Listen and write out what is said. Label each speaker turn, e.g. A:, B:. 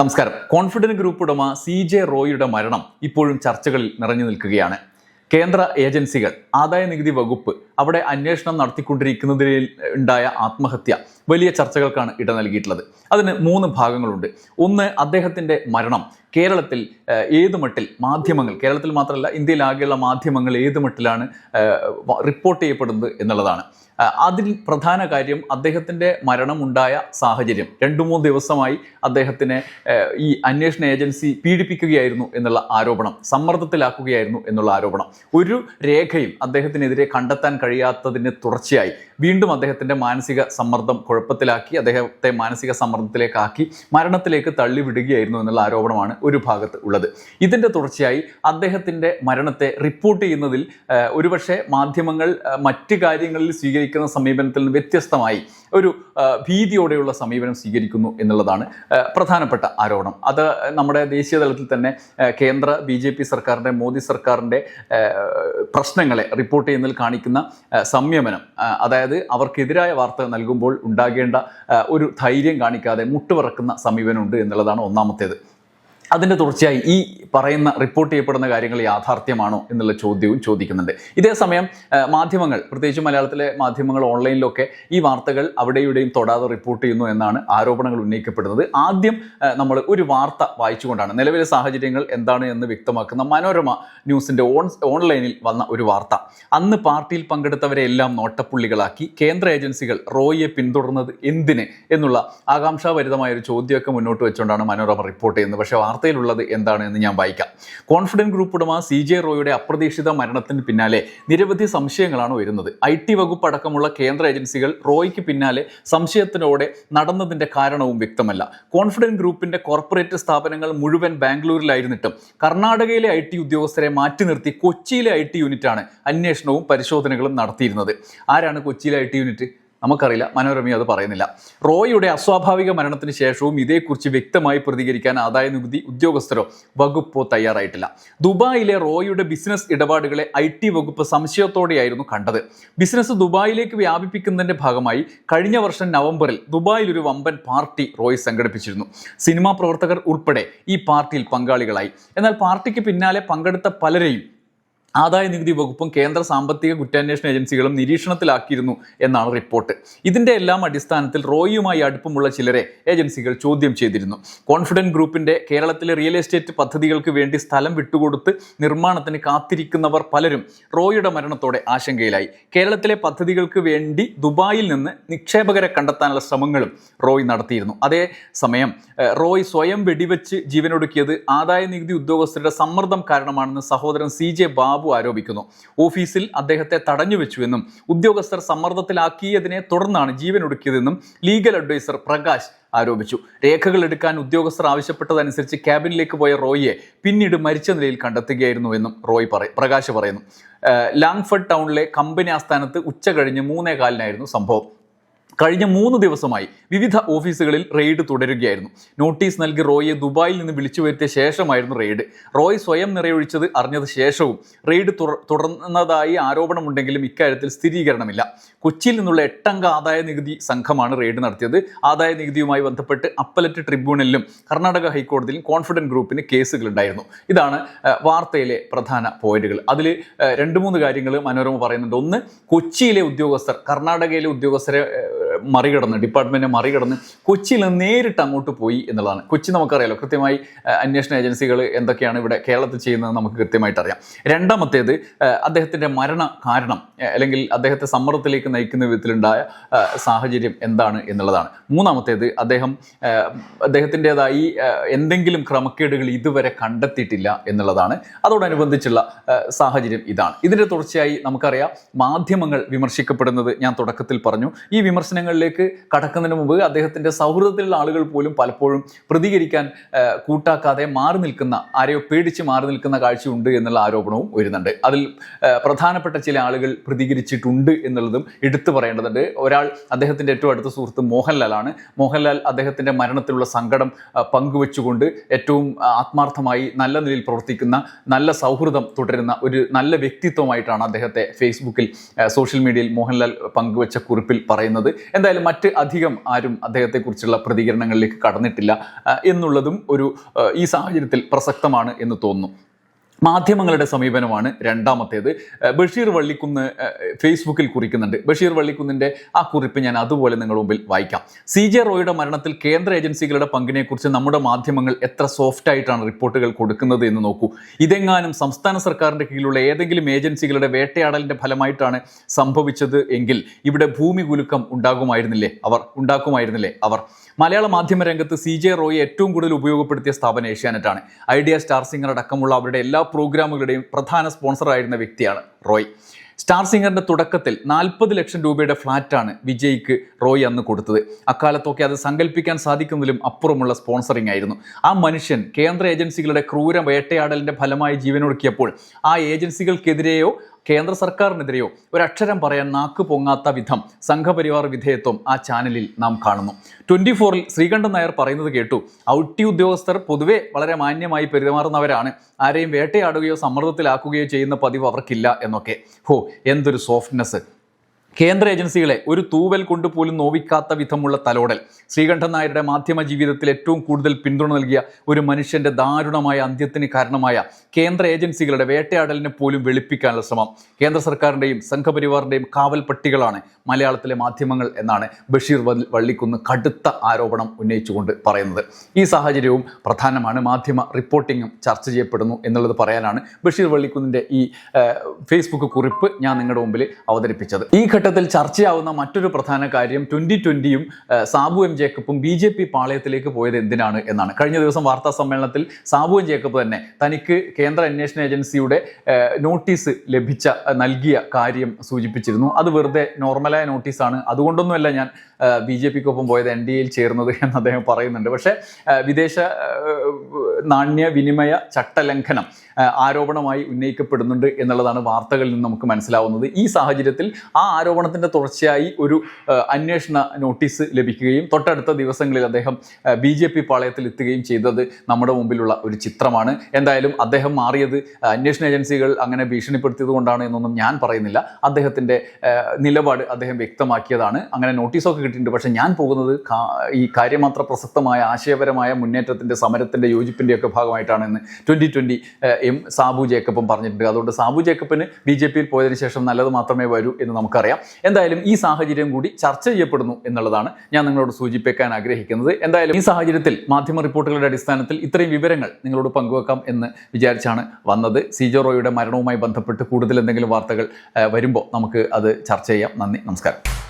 A: നമസ്കാരം. Confident group ഉടമ C J റോയിയുടെ മരണം ഇപ്പോഴും ചർച്ചകളിൽ നിറഞ്ഞു നിൽക്കുകയാണ്. കേന്ദ്ര ഏജൻസികൾ ആദായ നികുതി വകുപ്പ് അവിടെ അന്വേഷണം നടത്തിക്കൊണ്ടിരിക്കുന്നതിൽ ഉണ്ടായ ആത്മഹത്യ വലിയ ചർച്ചകൾക്കാണ് ഇട നൽകിയിട്ടുള്ളത്. അതിന് മൂന്ന് ഭാഗങ്ങളുണ്ട്. ഒന്ന് അദ്ദേഹത്തിന്റെ മരണം. കേരളത്തിൽ ഏത് മട്ടിൽ മാധ്യമങ്ങൾ കേരളത്തിൽ മാത്രമല്ല ഇന്ത്യയിലാകെയുള്ള മാധ്യമങ്ങൾ ഏത് മട്ടിലാണ് റിപ്പോർട്ട് ചെയ്യപ്പെടുന്നത് എന്നുള്ളതാണ്. അതിൽ പ്രധാന കാര്യം അദ്ദേഹത്തിന്റെ മരണമുണ്ടായ സാഹചര്യം. രണ്ടു മൂന്ന് ദിവസമായി അദ്ദേഹത്തിനെ ഈ അന്വേഷണ ഏജൻസി പീഡിപ്പിക്കുകയായിരുന്നു എന്നുള്ള ആരോപണം സമ്മർദ്ദത്തിലാക്കുകയായിരുന്നു എന്നുള്ള ആരോപണം. ഒരു രേഖയും അദ്ദേഹത്തിനെതിരെ കണ്ടെത്താൻ കഴിയാത്തതിന് തുടർച്ചയായി. വീണ്ടും അദ്ദേഹത്തിന്റെ മാനസിക സമ്മർദ്ദം കുഴപ്പത്തിലാക്കി അദ്ദേഹത്തെ മാനസിക സമ്മർദ്ദത്തിലേക്കാക്കി മരണത്തിലേക്ക് തള്ളിവിടുകയായിരുന്നു എന്നുള്ള ആരോപണമാണ് ഒരു ഭാഗത്ത് ഉള്ളത്. ഇതിന്റെ തുടർച്ചയായി അദ്ദേഹത്തിന്റെ മരണത്തെ റിപ്പോർട്ട് ചെയ്യുന്നതിൽ ഒരുപക്ഷെ മാധ്യമങ്ങൾ മറ്റ് കാര്യങ്ങളിൽ സ്വീകരിക്കുന്ന സമീപനത്തിൽ നിന്ന് വ്യത്യസ്തമായി ഒരു ഭീതിയോടെയുള്ള സമീപനം സ്വീകരിക്കുന്നു എന്നുള്ളതാണ് പ്രധാനപ്പെട്ട ആരോപണം. അത് നമ്മുടെ ദേശീയ തലത്തിൽ തന്നെ കേന്ദ്ര ബി ജെ പി സർക്കാരിന്റെ മോദി സർക്കാരിന്റെ പ്രശ്നങ്ങളെ റിപ്പോർട്ട് ചെയ്യുന്നതിൽ കാണിക്കുന്ന സംയമനം. അതായത് അവർക്കെതിരായ വാർത്ത നൽകുമ്പോൾ ഉണ്ടാകേണ്ട ഒരു ധൈര്യം കാണിക്കാതെ മുട്ടുപറക്കുന്ന സമീപനമുണ്ട് എന്നുള്ളതാണ് ഒന്നാമത്തേത്. അതിന്റെ തുടർച്ചയായി ഈ പറയുന്ന റിപ്പോർട്ട് ചെയ്യപ്പെടുന്ന കാര്യങ്ങൾ യാഥാർത്ഥ്യമാണോ എന്നുള്ള ചോദ്യവും ചോദിക്കുന്നുണ്ട്. ഇതേസമയം സമയം മാധ്യമങ്ങൾ പ്രത്യേകിച്ച് മലയാളത്തിലെ മാധ്യമങ്ങൾ ഓൺലൈനിലൊക്കെ ഈ വാർത്തകൾ അവിടെയുടെയും തൊടാതെ റിപ്പോർട്ട് ചെയ്യുന്നു എന്നാണ് ആരോപണങ്ങൾ ഉന്നയിക്കപ്പെടുന്നത്. ആദ്യം നമ്മൾ ഒരു വാർത്ത വായിച്ചുകൊണ്ടാണ്. നിലവിലെ സാഹചര്യങ്ങൾ എന്താണ് എന്ന് വ്യക്തമാക്കുന്ന മനോരമ ന്യൂസിന്റെ ഓൺ ഓൺലൈനിൽ വന്ന ഒരു വാർത്ത. അന്ന് പാർട്ടിയിൽ പങ്കെടുത്തവരെ എല്ലാം നോട്ടപ്പുള്ളികളാക്കി. കേന്ദ്ര ഏജൻസികൾ റോയിയെ പിന്തുടർന്നത് എന്തിന് എന്നുള്ള ആകാംക്ഷാഭരിതമായ ഒരു ചോദ്യമൊക്കെ മുന്നോട്ട് വെച്ചുകൊണ്ടാണ് മനോരമ റിപ്പോർട്ട് ചെയ്യുന്നത്. പക്ഷേ വാർത്തയിലുള്ളത് എന്താണ് എന്ന് ഞാൻ വായിക്കാം. കോൺഫിഡന്റ് ഗ്രൂപ്പ് ഉടമ സി ജെ റോയുടെ അപ്രതീക്ഷിത മരണത്തിന് പിന്നാലെ നിരവധി സംശയങ്ങളാണ് വരുന്നത് ഐ ടി വകുപ്പ് അടക്കമുള്ള കേന്ദ്ര ഏജൻസികൾ റോയ്ക്ക് പിന്നാലെ സംശയത്തിനോടെ നടന്നതിന്റെ കാരണവും വ്യക്തമല്ല. കോൺഫിഡന്റ് ഗ്രൂപ്പിന്റെ കോർപ്പറേറ്റ് സ്ഥാപനങ്ങൾ മുഴുവൻ ബാംഗ്ലൂരിലായിരുന്നിട്ടും കർണാടകയിലെ ഐ ടി ഉദ്യോഗസ്ഥരെ മാറ്റി നിർത്തി കൊച്ചിയിലെ ഐ ടി യൂണിറ്റാണ് അന്വേഷണവും പരിശോധനകളും നടത്തിയിരുന്നത്. ആരാണ് കൊച്ചിയിലെ ഐ ടി യൂണിറ്റ്? നമുക്കറിയില്ല. മനോരമയും അത് പറയുന്നില്ല. റോയിയുടെ അസ്വാഭാവിക മരണത്തിന് ശേഷവും ഇതേക്കുറിച്ച് വ്യക്തമായി പ്രതികരിക്കാൻ ആദായ നികുതി ഉദ്യോഗസ്ഥരോ വകുപ്പോ തയ്യാറായിട്ടില്ല. ദുബായിലെ റോയിയുടെ ബിസിനസ് ഇടപാടുകളെ ഐ ടി വകുപ്പ് സംശയത്തോടെയായിരുന്നു കണ്ടത്. ബിസിനസ് ദുബായിലേക്ക് വ്യാപിപ്പിക്കുന്നതിന്റെ ഭാഗമായി കഴിഞ്ഞ വർഷം നവംബറിൽ ദുബായിൽ ഒരു വമ്പൻ പാർട്ടി റോയ് സംഘടിപ്പിച്ചിരുന്നു. സിനിമാ പ്രവർത്തകർ ഉൾപ്പെടെ ഈ പാർട്ടിയിൽ പങ്കാളികളായി. എന്നാൽ പാർട്ടിക്ക് പിന്നാലെ പങ്കെടുത്ത പലരെയും ആദായ നികുതി വകുപ്പും കേന്ദ്ര സാമ്പത്തിക കുറ്റാന്വേഷണ ഏജൻസികളും നിരീക്ഷണത്തിലാക്കിയിരുന്നു എന്നാണ് റിപ്പോർട്ട്. ഇതിന്റെ എല്ലാം അടിസ്ഥാനത്തിൽ റോയിയുമായി അടുപ്പമുള്ള ചിലരെ ഏജൻസികൾ ചോദ്യം ചെയ്തിരുന്നു. കോൺഫിഡന്റ് ഗ്രൂപ്പിന്റെ കേരളത്തിലെ റിയൽ എസ്റ്റേറ്റ് പദ്ധതികൾക്ക് വേണ്ടി സ്ഥലം വിട്ടുകൊടുത്ത് നിർമ്മാണത്തിന് കാത്തിരിക്കുന്നവർ പലരും റോയിയുടെ മരണത്തോടെ ആശങ്കയിലായി. കേരളത്തിലെ പദ്ധതികൾക്ക് വേണ്ടി ദുബായിൽ നിന്ന് നിക്ഷേപകരെ കണ്ടെത്താനുള്ള ശ്രമങ്ങളും റോയ് നടത്തിയിരുന്നു. അതേ സമയം റോയ് സ്വയം വെടിവെച്ച് ജീവനൊടുക്കിയത് ആദായ നികുതി ഉദ്യോഗസ്ഥരുടെ സമ്മർദ്ദം കാരണമാണെന്ന് സഹോദരൻ സി ജെ ബാബു ആരോപിക്കുന്നു. ഓഫീസിൽ അദ്ദേഹത്തെ തടഞ്ഞു വെച്ചുവെന്നും ഉദ്യോഗസ്ഥർ സമ്മർദ്ദത്തിലാക്കിയതിനെ തുടർന്നാണ് ജീവനൊടുക്കിയതെന്നും ലീഗൽ അഡ്വൈസർ പ്രകാശ് ആരോപിച്ചു. രേഖകൾ എടുക്കാൻ ഉദ്യോഗസ്ഥർ ആവശ്യപ്പെട്ടതനുസരിച്ച് ക്യാബിനിലേക്ക് പോയ റോയിയെ പിന്നീട് മരിച്ച നിലയിൽ കണ്ടെത്തുകയായിരുന്നു എന്നും റോയ് പറയും പ്രകാശ് പറയുന്നു. ലാങ്ഫർഡ് ടൗണിലെ കമ്പനി ആസ്ഥാനത്ത് ഉച്ച കഴിഞ്ഞ് മൂന്നേ കാലിനായിരുന്നു സംഭവം. കഴിഞ്ഞ മൂന്ന് ദിവസമായി വിവിധ ഓഫീസുകളിൽ റെയ്ഡ് തുടരുകയായിരുന്നു. നോട്ടീസ് നൽകി റോയിയെ ദുബായിൽ നിന്ന് വിളിച്ചു വരുത്തിയ ശേഷമായിരുന്നു റെയ്ഡ്. റോയ് സ്വയം നിറയൊഴിച്ചത് അറിഞ്ഞത് ശേഷവും. റെയ്ഡ് തുടർന്നതായി ആരോപണമുണ്ടെങ്കിലും ഇക്കാര്യത്തിൽ സ്ഥിരീകരണമില്ല. കൊച്ചിയിൽ നിന്നുള്ള എട്ടംഗ ആദായ നികുതി സംഘമാണ് റെയ്ഡ് നടത്തിയത്. ആദായ നികുതിയുമായി ബന്ധപ്പെട്ട് അപ്പലറ്റ് ട്രിബ്യൂണലിലും കർണാടക ഹൈക്കോടതിയിലും കോൺഫിഡന്റ് ഗ്രൂപ്പിന് കേസുകളുണ്ടായിരുന്നു. ഇതാണ് വാർത്തയിലെ പ്രധാന പോയിന്റുകൾ. അതിൽ രണ്ട് മൂന്ന് കാര്യങ്ങൾ മനോരമ പറയുന്നുണ്ട്. ഒന്ന് കൊച്ചിയിലെ ഉദ്യോഗസ്ഥർ കർണാടകയിലെ ഉദ്യോഗസ്ഥരെ മറികടന്ന് ഡിപ്പാർട്ട്മെന്റ് മറികടന്ന് കൊച്ചിയിൽ നേരിട്ട് അങ്ങോട്ട് പോയി എന്നുള്ളതാണ്. കൊച്ചി നമുക്കറിയാലോ കൃത്യമായി അന്വേഷണ ഏജൻസികൾ എന്തൊക്കെയാണ് ഇവിടെ കേരളത്തിൽ ചെയ്യുന്നത് നമുക്ക് കൃത്യമായിട്ട് അറിയാം രണ്ടാമത്തേത് അദ്ദേഹത്തിന്റെ മരണ കാരണം അല്ലെങ്കിൽ അദ്ദേഹത്തെ സമ്മർദ്ദത്തിലേക്ക് നയിക്കുന്ന വിധത്തിലുണ്ടായ സാഹചര്യം എന്താണ് എന്നുള്ളതാണ്. മൂന്നാമത്തേത് അദ്ദേഹം അദ്ദേഹത്തിന്റെതായി എന്തെങ്കിലും ക്രമക്കേടുകൾ ഇതുവരെ കണ്ടെത്തിയിട്ടില്ല എന്നുള്ളതാണ്. അതോടനുബന്ധിച്ചുള്ള സാഹചര്യം ഇതാണ്. ഇതിന്റെ തുടർച്ചയായി നമുക്കറിയാം മാധ്യമങ്ങൾ വിമർശിക്കപ്പെടുന്നത് ഞാൻ തുടക്കത്തിൽ പറഞ്ഞു. ഈ വിമർശനങ്ങളിലേക്ക് കടക്കുന്നതിന് മുമ്പ് അദ്ദേഹത്തിന്റെ സൗഹൃദത്തിലുള്ള ആളുകൾ പോലും പലപ്പോഴും പ്രതികരിക്കാൻ കൂട്ടാക്കാതെ മാറി നിൽക്കുന്ന ആരെയോ പേടിച്ച് മാറി നിൽക്കുന്ന കാഴ്ചയുണ്ട് എന്നുള്ള ആരോപണവും വരുന്നുണ്ട് അതിൽ പ്രധാനപ്പെട്ട ചില ആളുകൾ പ്രതികരിച്ചിട്ടുണ്ട് എന്നുള്ളതും എടുത്തു പറയേണ്ടതുണ്ട്. ഒരാൾ അദ്ദേഹത്തിന്റെ ഏറ്റവും അടുത്ത സുഹൃത്ത് മോഹൻലാലാണ്. മോഹൻലാൽ അദ്ദേഹത്തിന്റെ മരണത്തിലുള്ള സങ്കടം പങ്കുവെച്ചുകൊണ്ട് ഏറ്റവും ആത്മാർത്ഥമായി നല്ല നിലയിൽ പ്രവർത്തിക്കുന്ന നല്ല സൗഹൃദം തുടരുന്ന ഒരു നല്ല വ്യക്തിത്വമായിട്ടാണ് അദ്ദേഹത്തെ ഫേസ്ബുക്കിൽ സോഷ്യൽ മീഡിയയിൽ മോഹൻലാൽ പങ്കുവെച്ച കുറിപ്പിൽ പറയുന്നത്. എന്തായാലും മറ്റ് അധികം ആരും അദ്ദേഹത്തെക്കുറിച്ചുള്ള പ്രതികരണങ്ങളിലേക്ക് കടന്നിട്ടില്ല എന്നുള്ളതും ഒരു ഈ സാഹചര്യത്തിൽ പ്രസക്തമാണ് എന്ന് തോന്നുന്നു. മാധ്യമങ്ങളുടെ സമീപനമാണ് രണ്ടാമത്തേത്. ബഷീർ വള്ളിക്കുന്ന് ഫേസ്ബുക്കിൽ കുറിക്കുന്നുണ്ട്. ബഷീർ വള്ളിക്കുന്നിന്റെ ആ കുറിപ്പ് ഞാൻ അതുപോലെ നിങ്ങളുടെ മുമ്പിൽ വായിക്കാം. സി ജെ റോയുടെ മരണത്തിൽ കേന്ദ്ര ഏജൻസികളുടെ പങ്കിനെക്കുറിച്ച് നമ്മുടെ മാധ്യമങ്ങൾ എത്ര സോഫ്റ്റായിട്ടാണ് റിപ്പോർട്ടുകൾ കൊടുക്കുന്നത് എന്ന് നോക്കൂ. ഇതെങ്ങാനും സംസ്ഥാന സർക്കാരിന്റെ കീഴിലുള്ള ഏതെങ്കിലും ഏജൻസികളുടെ വേട്ടയാടലിന്റെ ഫലമായിട്ടാണ് സംഭവിച്ചത് എങ്കിൽ ഇവിടെ ഭൂമി കുലുക്കം ഉണ്ടാകുമായിരുന്നില്ലേ? അവർ ഉണ്ടാക്കുമായിരുന്നില്ലേ? അവർ. മലയാള മാധ്യമ രംഗത്ത് സി ജെ റോയെ ഏറ്റവും കൂടുതൽ ഉപയോഗപ്പെടുത്തിയ സ്ഥാപനം ഏഷ്യാനെറ്റാണ്. ഐഡിയ സ്റ്റാർ സിംഗർ അടക്കമുള്ള അവരുടെ എല്ലാ പ്രോഗ്രാമുകളുടെയും പ്രധാന സ്പോൺസറായിരുന്ന വ്യക്തിയാണ് റോയ്. സ്റ്റാർ സിംഗറിന്റെ തുടക്കത്തിൽ നാൽപ്പത് ലക്ഷം രൂപയുടെ ഫ്ലാറ്റാണ് വിജയ്ക്ക് റോയ് അന്ന് കൊടുത്തത്. അക്കാലത്തൊക്കെ അത് സങ്കല്പിക്കാൻ സാധിക്കുന്നതിലും അപ്പുറമുള്ള സ്പോൺസറിംഗ് ആയിരുന്നു. ആ മനുഷ്യൻ കേന്ദ്ര ഏജൻസികളുടെ ക്രൂര വേട്ടയാടലിന്റെ ഫലമായി ജീവനൊടുക്കിയപ്പോൾ ആ ഏജൻസികൾക്കെതിരെയോ കേന്ദ്ര സർക്കാരിനെതിരെയോ ഒരക്ഷരം പറയാൻ നാക്ക് പൊങ്ങാത്ത വിധം സംഘപരിവാർ വിധേയത്വം ആ ചാനലിൽ നാം കാണുന്നു. ട്വന്റി ഫോറിൽ ശ്രീകണ്ഠൻ നായർ പറയുന്നത് കേട്ടു. ഔട്ടി ഉദ്യോഗസ്ഥർ പൊതുവെ വളരെ മാന്യമായി പെരുമാറുന്നവരാണ്. ആരെയും വേട്ടയാടുകയോ സമ്മർദ്ദത്തിലാക്കുകയോ ചെയ്യുന്ന പതിവ് അവർക്കില്ല എന്നൊക്കെ. ഹോ എന്തൊരു സോഫ്റ്റ്നെസ് കേന്ദ്ര ഏജൻസികളെ ഒരു തൂവൽ കൊണ്ട് പോലും നോവിക്കാത്ത വിധമുള്ള തലോടൽ. ശ്രീകണ്ഠൻ നായരുടെ മാധ്യമ ജീവിതത്തിൽ ഏറ്റവും കൂടുതൽ പിന്തുണ നൽകിയ ഒരു മനുഷ്യന്റെ ദാരുണമായ അന്ത്യത്തിന് കാരണമായ കേന്ദ്ര ഏജൻസികളുടെ വേട്ടയാടലിനെ പോലും വെളുപ്പിക്കാനുള്ള ശ്രമം. കേന്ദ്ര സർക്കാരിന്റെയും സംഘപരിവാറിന്റെയും കാവൽ പട്ടികളാണ് മലയാളത്തിലെ മാധ്യമങ്ങൾ എന്നാണ് ബഷീർ വള്ളിക്കുന്ന് കടുത്ത ആരോപണം ഉന്നയിച്ചുകൊണ്ട് പറയുന്നത്. ഈ സാഹചര്യവും പ്രധാനമാണ്. മാധ്യമ റിപ്പോർട്ടിങ്ങും ചർച്ച ചെയ്യപ്പെടുന്നു എന്നുള്ളത് പറയാനാണ് ബഷീർ വള്ളിക്കുന്നിന്റെ ഈ ഫേസ്ബുക്ക് കുറിപ്പ് ഞാൻ നിങ്ങളുടെ മുമ്പിൽ അവതരിപ്പിച്ചത്. ഈ ഘട്ടത്തിൽ ചർച്ചയാവുന്ന മറ്റൊരു പ്രധാന കാര്യം ട്വന്റി ട്വന്റിയും സാബു എം ജേക്കബും ബി ജെ പി പാളയത്തിലേക്ക് പോയത് എന്തിനാണ് എന്നാണ്. കഴിഞ്ഞ ദിവസം വാർത്താ സമ്മേളനത്തിൽ സാബു എം ജേക്കബ് തന്നെ തനിക്ക് കേന്ദ്ര അന്വേഷണ ഏജൻസിയുടെ നോട്ടീസ് ലഭിച്ച നൽകിയ കാര്യം സൂചിപ്പിച്ചിരുന്നു. അത് വെറുതെ നോർമലായ നോട്ടീസാണ്. അതുകൊണ്ടൊന്നുമല്ല ഞാൻ ബി ജെ പിക്കൊപ്പം പോയത് എൻ ഡി എയിൽ ചേർന്നത് എന്ന് അദ്ദേഹം പറയുന്നുണ്ട്. പക്ഷേ വിദേശ നാണ്യ വിനിമയ ചട്ടലംഘനം ആരോപണമായി ഉന്നയിക്കപ്പെടുന്നുണ്ട് എന്നുള്ളതാണ് വാർത്തകളിൽ നിന്ന് നമുക്ക് മനസ്സിലാവുന്നത്. ഈ സാഹചര്യത്തിൽ ആ ആരോപണത്തിന്റെ തുടർച്ചയായി ഒരു അന്വേഷണ നോട്ടീസ് ലഭിക്കുകയും തൊട്ടടുത്ത ദിവസങ്ങളിൽ അദ്ദേഹം ബി ജെ പി പാളയത്തിൽ എത്തുകയും ചെയ്തത് നമ്മുടെ മുമ്പിലുള്ള ഒരു ചിത്രമാണ്. എന്തായാലും അദ്ദേഹം മാറിയത് അന്വേഷണ ഏജൻസികൾ അങ്ങനെ ഭീഷണിപ്പെടുത്തിയത് കൊണ്ടാണ് എന്നൊന്നും ഞാൻ പറയുന്നില്ല. അദ്ദേഹത്തിന്റെ നിലപാട് അദ്ദേഹം വ്യക്തമാക്കിയതാണ്. അങ്ങനെ നോട്ടീസൊക്കെ കിട്ടിയിട്ടുണ്ട് പക്ഷേ ഞാൻ പോകുന്നത് ഈ കാര്യമാത്ര പ്രസക്തമായ ആശയപരമായ മുന്നേറ്റത്തിന്റെ സമരത്തിന്റെ യോജിപ്പിന്റെ ഒക്കെ ഭാഗമായിട്ടാണ് എന്ന് ട്വന്റി ട്വന്റി എം സാബു ജേക്കബും പറഞ്ഞിട്ടുണ്ട്. അതുകൊണ്ട് സാബു ജേക്കബിന് ബി ജെ പിയിൽ പോയതിനു ശേഷം നല്ലത് മാത്രമേ വരൂ എന്ന് നമുക്കറിയാം. എന്തായാലും ഈ സാഹചര്യം കൂടി ചർച്ച ചെയ്യപ്പെടുന്നു എന്നുള്ളതാണ് ഞാൻ നിങ്ങളോട് സൂചിപ്പിക്കാൻ ആഗ്രഹിക്കുന്നത്. എന്തായാലും ഈ സാഹചര്യത്തിൽ മാധ്യമ റിപ്പോർട്ടുകളുടെ അടിസ്ഥാനത്തിൽ ഇത്രയും വിവരങ്ങൾ നിങ്ങളോട് പങ്കുവെക്കാം എന്ന് വിചാരിച്ചാണ് വന്നത്. സീജോ റോയുടെ മരണവുമായി ബന്ധപ്പെട്ട് കൂടുതൽ എന്തെങ്കിലും വാർത്തകൾ വരുമ്പോൾ നമുക്ക് അത് ചർച്ച ചെയ്യാം. നന്ദി. നമസ്കാരം.